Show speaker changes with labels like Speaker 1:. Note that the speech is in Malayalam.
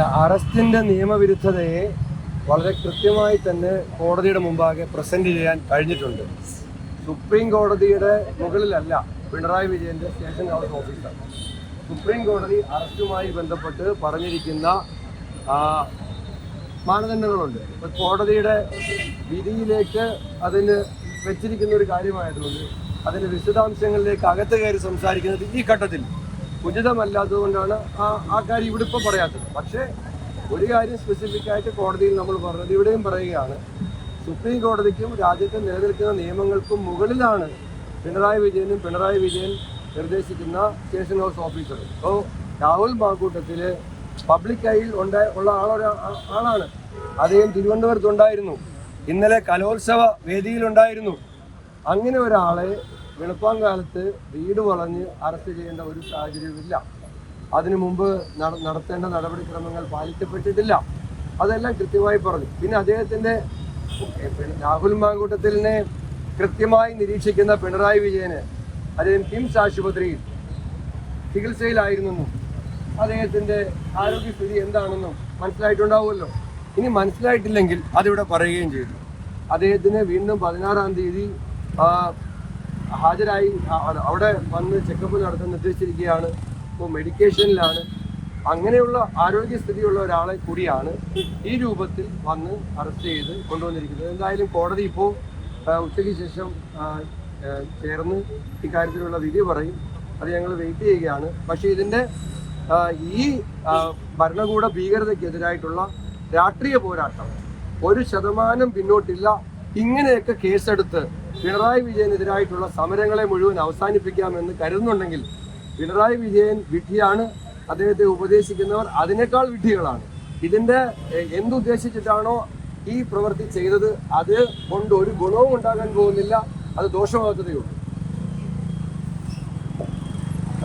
Speaker 1: അറസ്റ്റിന്റെ നിയമവിരുദ്ധതയെ വളരെ കൃത്യമായി തന്നെ കോടതിയുടെ മുമ്പാകെ പ്രസന്റ് ചെയ്യാൻ കഴിഞ്ഞിട്ടുണ്ട്. സുപ്രീം കോടതിയുടെ മുകളിലല്ല പിണറായി വിജയന്റെ സ്റ്റേഷൻ ഹൗസ് ഓഫീസർ സുപ്രീം കോടതി അറസ്റ്റുമായി ബന്ധപ്പെട്ട് പറഞ്ഞിരിക്കുന്ന മാനദണ്ഡങ്ങളുണ്ട്. ഇപ്പൊ കോടതിയുടെ വിധിയിലേക്ക് അതിന് വെച്ചിരിക്കുന്ന ഒരു കാര്യമായതുകൊണ്ട് അതിന്റെ വിശദാംശങ്ങളിലേക്ക് അകത്ത് കയറി സംസാരിക്കുന്നത് ഈ ഘട്ടത്തിൽ ഉചിതമല്ലാത്തതുകൊണ്ടാണ് ആ ആ കാര്യം ഇവിടെ ഇപ്പം പറയാത്തത്. പക്ഷേ ഒരു കാര്യം സ്പെസിഫിക് ആയിട്ട് കോടതിയിൽ നമ്മൾ പറഞ്ഞത് ഇവിടെയും പറയുകയാണ്. സുപ്രീം കോടതിക്കും രാജ്യത്ത് നിലനിൽക്കുന്ന നിയമങ്ങൾക്കും മുകളിലാണ് പിണറായി വിജയനും പിണറായി വിജയൻ നിർദ്ദേശിക്കുന്ന സ്റ്റേഷൻ ഹൗസ് ഓഫീസർ. അപ്പോൾ രാഹുൽ മാക്കൂട്ടത്തിൽ പബ്ലിക് ഐയിൽ ഉണ്ട ഉള്ള ആളൊരു ആളാണ്. അദ്ദേഹം തിരുവനന്തപുരത്തുണ്ടായിരുന്നു ഇന്നലെ കലോത്സവ വേദിയിലുണ്ടായിരുന്നു അങ്ങനെ ഒരാളെ വെളുപ്പാങ്കാലത്ത് വീട് വളഞ്ഞ് അറസ്റ്റ് ചെയ്യേണ്ട ഒരു സാഹചര്യമില്ല അതിനു മുമ്പ് നടത്തേണ്ട നടപടിക്രമങ്ങൾ പാലിക്കപ്പെട്ടിട്ടില്ല. അതെല്ലാം കൃത്യമായി പറഞ്ഞു. പിന്നെ അദ്ദേഹത്തിന്റെ രാഹുൽ മാങ്കൂട്ടത്തിലിനെ കൃത്യമായി നിരീക്ഷിക്കുന്ന പിണറായി വിജയന് അദ്ദേഹം കിംസ് ആശുപത്രിയിൽ ചികിത്സയിലായിരുന്നെന്നും അദ്ദേഹത്തിന്റെ ആരോഗ്യസ്ഥിതി എന്താണെന്നും മനസ്സിലായിട്ടുണ്ടാവുമല്ലോ. ഇനി മനസ്സിലായിട്ടില്ലെങ്കിൽ അതിവിടെ പറയുകയും ചെയ്തു. അദ്ദേഹത്തിന് വീണ്ടും പതിനാറാം തീയതി ഹാജരായി അവിടെ വന്ന് ചെക്കപ്പ് നടത്താൻ നിർദ്ദേശിച്ചിരിക്കുകയാണ്. ഇപ്പോൾ മെഡിക്കേഷനിലാണ് അങ്ങനെയുള്ള ആരോഗ്യസ്ഥിതിയുള്ള ഒരാളെ കൂടിയാണ് ഈ രൂപത്തിൽ വന്ന് അറസ്റ്റ് ചെയ്ത് കൊണ്ടുവന്നിരിക്കുന്നത്. എന്തായാലും കോടതി ഇപ്പോൾ ഉച്ചയ്ക്ക് ശേഷം ചേർന്ന് ഇക്കാര്യത്തിലുള്ള വിധി പറയും. അത് ഞങ്ങൾ വെയിറ്റ് ചെയ്യുകയാണ്. പക്ഷേ ഇതിന്റെ ഈ ഭരണകൂട ഭീകരതയ്ക്കെതിരായിട്ടുള്ള രാഷ്ട്രീയ പോരാട്ടം ഒരു ശതമാനം പിന്നോട്ടില്ല. ഇങ്ങനെയൊക്കെ കേസെടുത്ത് പിണറായി വിജയനെതിരായിട്ടുള്ള സമരങ്ങളെ മുഴുവൻ അവസാനിപ്പിക്കാമെന്ന് കരുതുന്നുണ്ടെങ്കിൽ പിണറായി വിജയൻ വിഡ്ഢിയാണ് അദ്ദേഹത്തെ ഉപദേശിക്കുന്നവർ അതിനേക്കാൾ വിഡ്ഢികളാണ്. ഇതിന്റെ എ, എന്തുദ്ദേശിച്ചിട്ടാണോ ഈ പ്രവൃത്തി ചെയ്തത്? അത് കൊണ്ട് ഒരു ഗുണവും ഉണ്ടാകാൻ പോകുന്നില്ല. അത് ദോഷമാകത്തതേ ഉള്ളൂ.